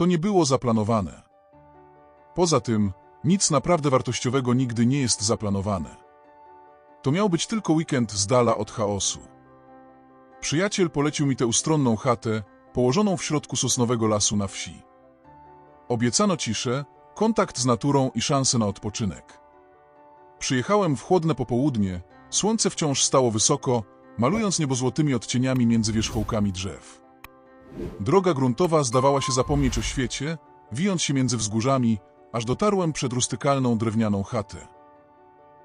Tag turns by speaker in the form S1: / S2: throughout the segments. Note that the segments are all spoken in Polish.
S1: To nie było zaplanowane. Poza tym, nic naprawdę wartościowego nigdy nie jest zaplanowane. To miał być tylko weekend z dala od chaosu. Przyjaciel polecił mi tę ustronną chatę, położoną w środku sosnowego lasu na wsi. Obiecano ciszę, kontakt z naturą i szansę na odpoczynek. Przyjechałem w chłodne popołudnie, słońce wciąż stało wysoko, malując niebo złotymi odcieniami między wierzchołkami drzew. Droga gruntowa zdawała się zapomnieć o świecie, wijąc się między wzgórzami, aż dotarłem przed rustykalną drewnianą chatę.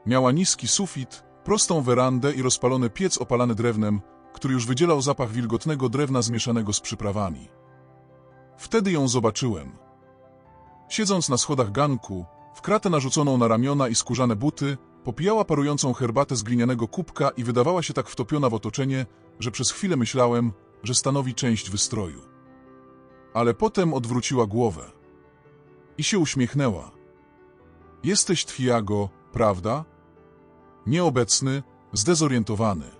S1: Miała niski sufit, prostą werandę i rozpalony piec opalany drewnem, który już wydzielał zapach wilgotnego drewna zmieszanego z przyprawami. Wtedy ją zobaczyłem. Siedząc na schodach ganku, w kratę narzuconą na ramiona i skórzane buty, popijała parującą herbatę z glinianego kubka i wydawała się tak wtopiona w otoczenie, że przez chwilę myślałem, że stanowi część wystroju. Ale potem odwróciła głowę i się uśmiechnęła. Jesteś Twiago, prawda? Nieobecny, zdezorientowany.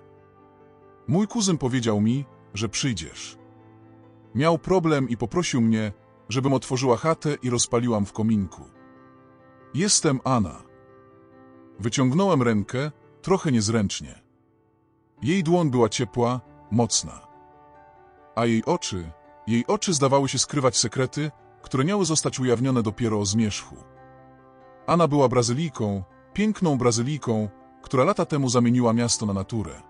S1: Mój kuzyn powiedział mi, że przyjdziesz. Miał problem i poprosił mnie, żebym otworzyła chatę i rozpaliłam w kominku. Jestem Anna. Wyciągnąłem rękę, trochę niezręcznie. Jej dłoń była ciepła, mocna. A jej oczy, jej oczy zdawały się skrywać sekrety, które miały zostać ujawnione dopiero o zmierzchu. Anna była Brazylijką, piękną Brazylijką, która lata temu zamieniła miasto na naturę.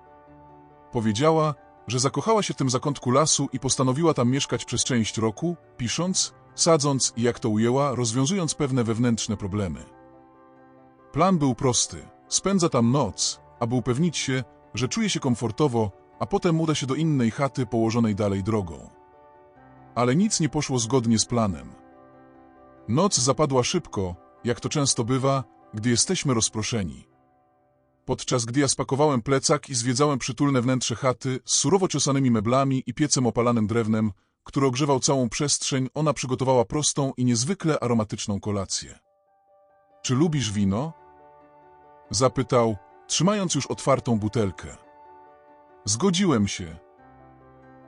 S1: Powiedziała, że zakochała się w tym zakątku lasu i postanowiła tam mieszkać przez część roku, pisząc, sadząc i jak to ujęła, rozwiązując pewne wewnętrzne problemy. Plan był prosty. Spędza tam noc, aby upewnić się, że czuje się komfortowo, a potem uda się do innej chaty położonej dalej drogą. Ale nic nie poszło zgodnie z planem. Noc zapadła szybko, jak to często bywa, gdy jesteśmy rozproszeni. Podczas gdy ja spakowałem plecak i zwiedzałem przytulne wnętrze chaty z surowo ciosanymi meblami i piecem opalanym drewnem, który ogrzewał całą przestrzeń, ona przygotowała prostą i niezwykle aromatyczną kolację. Czy lubisz wino? Zapytał, trzymając już otwartą butelkę. Zgodziłem się.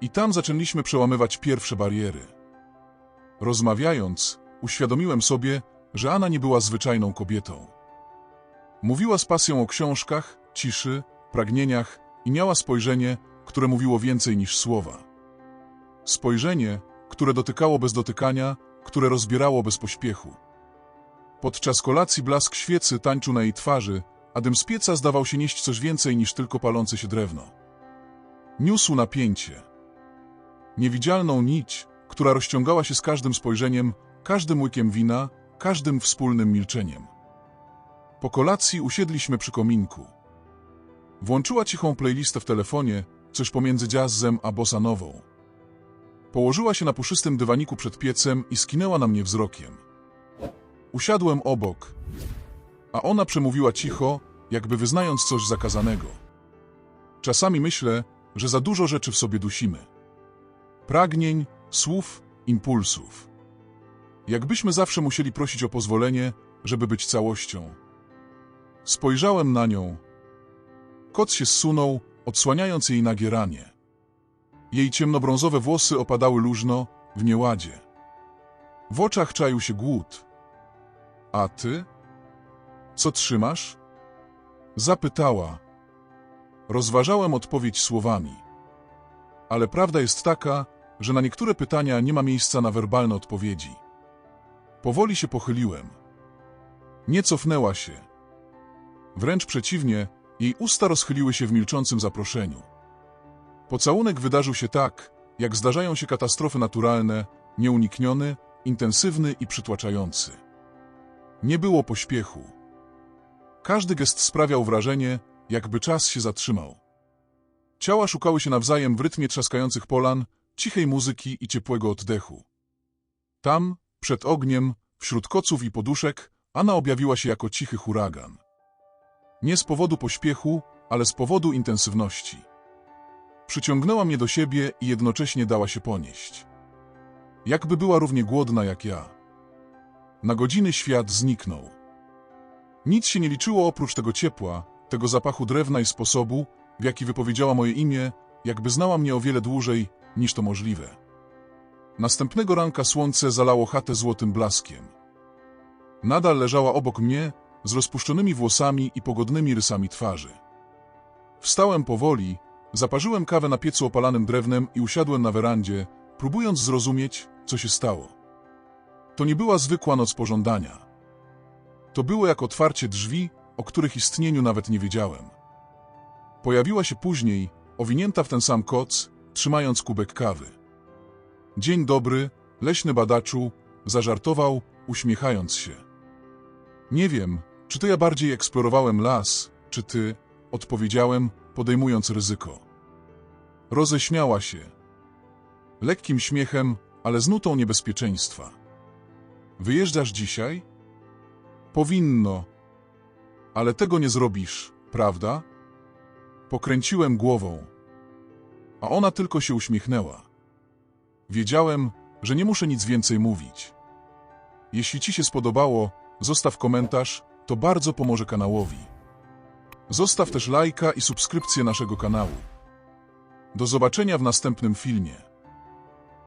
S1: I tam zaczęliśmy przełamywać pierwsze bariery. Rozmawiając, uświadomiłem sobie, że Anna nie była zwyczajną kobietą. Mówiła z pasją o książkach, ciszy, pragnieniach i miała spojrzenie, które mówiło więcej niż słowa. Spojrzenie, które dotykało bez dotykania, które rozbierało bez pośpiechu. Podczas kolacji blask świecy tańczył na jej twarzy, a dym z pieca zdawał się nieść coś więcej niż tylko palące się drewno. Niósł napięcie. Niewidzialną nić, która rozciągała się z każdym spojrzeniem, każdym łykiem wina, każdym wspólnym milczeniem. Po kolacji usiedliśmy przy kominku. Włączyła cichą playlistę w telefonie, coś pomiędzy jazzem a bossanową. Położyła się na puszystym dywaniku przed piecem i skinęła na mnie wzrokiem. Usiadłem obok, a ona przemówiła cicho, jakby wyznając coś zakazanego. Czasami myślę, że za dużo rzeczy w sobie dusimy. Pragnień, słów, impulsów. Jakbyśmy zawsze musieli prosić o pozwolenie, żeby być całością. Spojrzałem na nią. Kot się zsunął, odsłaniając jej nagie ranie. Jej ciemnobrązowe włosy opadały luźno, w nieładzie. W oczach czaił się głód. A ty? Co trzymasz? Zapytała. Rozważałem odpowiedź słowami. Ale prawda jest taka, że na niektóre pytania nie ma miejsca na werbalne odpowiedzi. Powoli się pochyliłem. Nie cofnęła się. Wręcz przeciwnie, jej usta rozchyliły się w milczącym zaproszeniu. Pocałunek wydarzył się tak, jak zdarzają się katastrofy naturalne, nieunikniony, intensywny i przytłaczający. Nie było pośpiechu. Każdy gest sprawiał wrażenie, jakby czas się zatrzymał. Ciała szukały się nawzajem w rytmie trzaskających polan, cichej muzyki i ciepłego oddechu. Tam, przed ogniem, wśród koców i poduszek, Anna objawiła się jako cichy huragan. Nie z powodu pośpiechu, ale z powodu intensywności. Przyciągnęła mnie do siebie i jednocześnie dała się ponieść. Jakby była równie głodna jak ja. Na godziny świat zniknął. Nic się nie liczyło oprócz tego ciepła, tego zapachu drewna i sposobu, w jaki wypowiedziała moje imię, jakby znała mnie o wiele dłużej, niż to możliwe. Następnego ranka słońce zalało chatę złotym blaskiem. Nadal leżała obok mnie, z rozpuszczonymi włosami i pogodnymi rysami twarzy. Wstałem powoli, zaparzyłem kawę na piecu opalanym drewnem i usiadłem na werandzie, próbując zrozumieć, co się stało. To nie była zwykła noc pożądania. To było jak otwarcie drzwi, o których istnieniu nawet nie wiedziałem. Pojawiła się później, owinięta w ten sam koc, trzymając kubek kawy. Dzień dobry, leśny badaczu, zażartował, uśmiechając się. Nie wiem, czy to ja bardziej eksplorowałem las, czy ty, odpowiedziałem, podejmując ryzyko. Roześmiała się. Lekkim śmiechem, ale z nutą niebezpieczeństwa. Wyjeżdżasz dzisiaj? Powinno. Ale tego nie zrobisz, prawda? Pokręciłem głową. A ona tylko się uśmiechnęła. Wiedziałem, że nie muszę nic więcej mówić. Jeśli Ci się spodobało, zostaw komentarz, to bardzo pomoże kanałowi. Zostaw też lajka i subskrypcję naszego kanału. Do zobaczenia w następnym filmie.